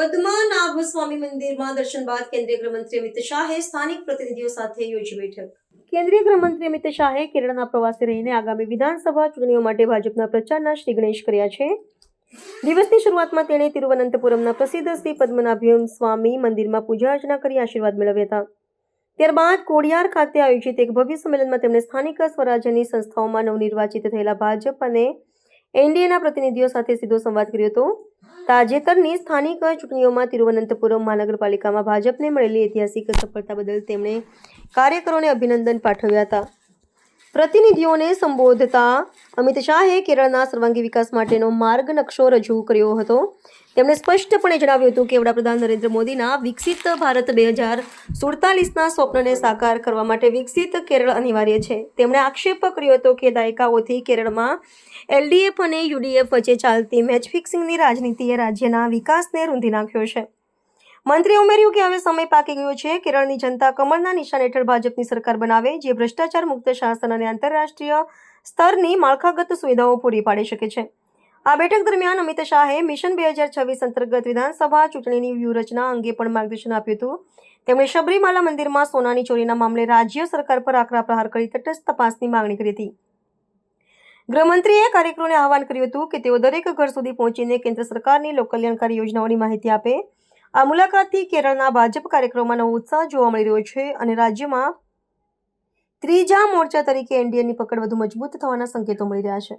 સ્વામી મંદિરમાં દર્શન બાદ કેન્દ્રીય ગૃહમંત્રી અમિત શાહે સ્થાનિક પ્રતિનિધિઓ સાથે યોજી બેઠક. કેન્દ્રીય ગૃહમંત્રી અમિત શાહે કેરળના પ્રવાસે રહીને આગામી વિધાનસભા ચૂંટણીઓ માટે ભાજપના પ્રચારના શ્રી ગણેશ કર્યા છે. દિવસની શરૂઆતમાં તેણે તિરુવનંતપુરમના પ્રસિદ્ધ શ્રી પદ્મનાભ્યમ સ્વામી મંદિરમાં પૂજા અર્ચના કરી આશીર્વાદ મેળવ્યા હતા. ત્યારબાદ કોડિયાર ખાતે આયોજિત એક ભવ્ય સંમેલનમાં તેમણે સ્થાનિક સ્વરાજ્યની સંસ્થાઓમાં નવનિર્વાચિત થયેલા ભાજપ અને એનડીએના પ્રતિનિધિઓ સાથે સીધો સંવાદ કર્યો હતો. તાજેતરની સ્થાનિક ચૂંટણીઓમાં તિરુવનંતપુરમ મહાનગરપાલિકામાં ભાજપને મળેલી ઐતિહાસિક સફળતા બદલ તેમણે કાર્યકરોને અભિનંદન પાઠવ્યા હતા. પ્રતિનિધિઓને સંબોધતા અમિત શાહે કેરળના સર્વાંગી વિકાસ માટેનો માર્ગ નકશો રજૂ કર્યો હતો. તેમણે સ્પષ્ટપણે જણાવ્યું હતું કે વડાપ્રધાન નરેન્દ્ર મોદીના વિકસિત ભારત બે હજાર સુડતાલીસના સ્વપ્નને સાકાર કરવા માટે વિકસિત કેરળ અનિવાર્ય છે. તેમણે આક્ષેપ કર્યો હતો કે દાયકાઓથી કેરળમાં એલડીએફ અને યુડીએફ વચ્ચે ચાલતી મેચ ફિક્સિંગની રાજનીતિએ રાજ્યના વિકાસને રૂંધી નાખ્યો છે. મંત્રીએ ઉમેર્યું કે હવે સમય પાકી ગયો છે. કેરળની જનતા કમળના નિશાન હેઠળ ભાજપની સરકાર બનાવે, જે ભ્રષ્ટાચાર મુક્ત શાસન અને આંતરરાષ્ટ્રીય સ્તરની માળખાગત સુવિધાઓ પૂરી પાડી શકે છે. આ બેઠક દરમિયાન અમિત શાહે મિશન બે હજાર છવ્વીસ અંતર્ગત વિધાનસભા ચૂંટણીની વ્યૂહરચના અંગે પણ માર્ગદર્શન આપ્યું હતું. તેમણે શબરીમાલા મંદિરમાં સોનાની ચોરીના મામલે રાજ્ય સરકાર પર આકરા પ્રહાર કરી તટસ્થ તપાસની માંગણી કરી હતી. ગૃહમંત્રીએ કાર્યકરોને આહવાન કર્યું હતું કે તેઓ દરેક ઘર સુધી પહોંચીને કેન્દ્ર સરકારની લોકકલ્યાણકારી યોજનાઓની માહિતી આપે. આ મુલાકાતથી કેરળના ભાજપ કાર્યક્રમમાં નવો ઉત્સાહ જોવા મળી રહ્યો છે અને રાજ્યમાં ત્રીજા મોરચા તરીકે એનડીએની પકડ વધુ મજબૂત થવાના સંકેતો મળી રહ્યા છે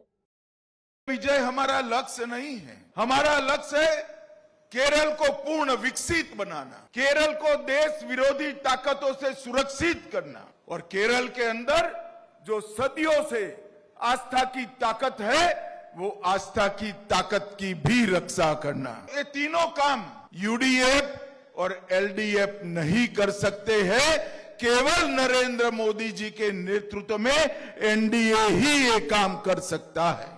विजय हमारा लक्ष्य नहीं है हमारा लक्ष्य है केरल को पूर्ण विकसित बनाना केरल को देश विरोधी ताकतों से सुरक्षित करना और केरल के अंदर जो सदियों से आस्था की ताकत है वो आस्था की ताकत की भी रक्षा करना। ये तीनों काम यूडीएफ और एलडीएफ नहीं कर सकते हैं। केवल नरेंद्र मोदी जी के नेतृत्व में एनडीए ही ये काम कर सकता है।